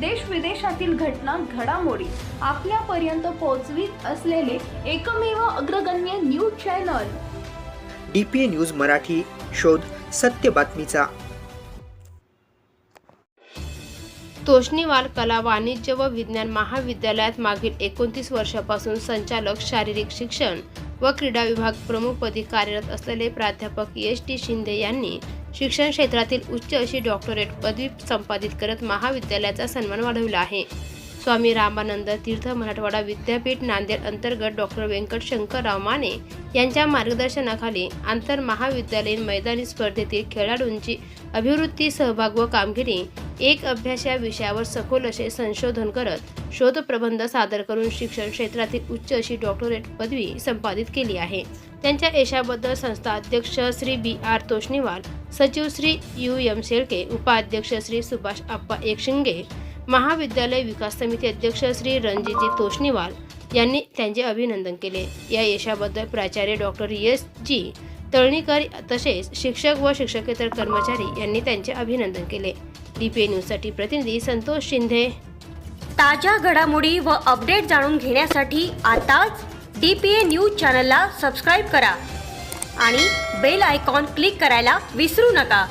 देश विदेशातील घटना घडामोडी आपल्यापर्यंत पोहोचवीत असलेले एकमेव अग्रगण्य news channel. D P A news Marathi शोध सत्य बातमीचा. तोष्णीवाल कला वाणिज्य व विज्ञान महाविद्यालयात मागील एकोणतीस वर्षापासून संचालक शारीरिक शिक्षण. व क्रीडा विभाग प्रमुखपदी कार्यरत असलेले प्राध्यापक एस टी शिंदे यांनी शिक्षण क्षेत्रातील उच्च अशी डॉक्टरेट पदवी संपादित करत महाविद्यालयाचा सन्मान वाढविला आहे. स्वामी रामानंद तीर्थ मराठवाडा विद्यापीठ नांदेड अंतर्गत डॉक्टर व्यंकट शंकरराव माने यांच्या मार्गदर्शनाखाली आंतर महाविद्यालयीन मैदानी स्पर्धेतील खेळाडूंची अभिवृत्ती सहभाग व कामगिरी एक अभ्यास या विषयावर सखोल असे संशोधन करत शोधप्रबंध सादर करून शिक्षण क्षेत्रातील उच्च अशी डॉक्टरेट पदवी संपादित केली आहे. त्यांच्या यशाबद्दल संस्था अध्यक्ष श्री बी आर तोष्णीवाल सचिव श्री यू एम शेळके उपाध्यक्ष श्री सुभाष आप्पा एकशिंगे महाविद्यालय विकास समिती अध्यक्ष श्री रणजितजी तोष्णीवाल यांनी त्यांचे अभिनंदन केले. या यशाबद्दल प्राचार्य डॉक्टर एस जी तळणीकर तसेच शिक्षक व शिक्षकेतर कर्मचारी यांनी त्यांचे अभिनंदन केले. डीपीए न्यूजसाठी प्रतिनिधी संतोष शिंदे. ताज्या घडामोडी व अपडेट जाणून घेण्यासाठी आताच डी पी ए न्यूज चॅनलला सबस्क्राईब करा आणि बेल आयकॉन क्लिक करायला विसरू नका.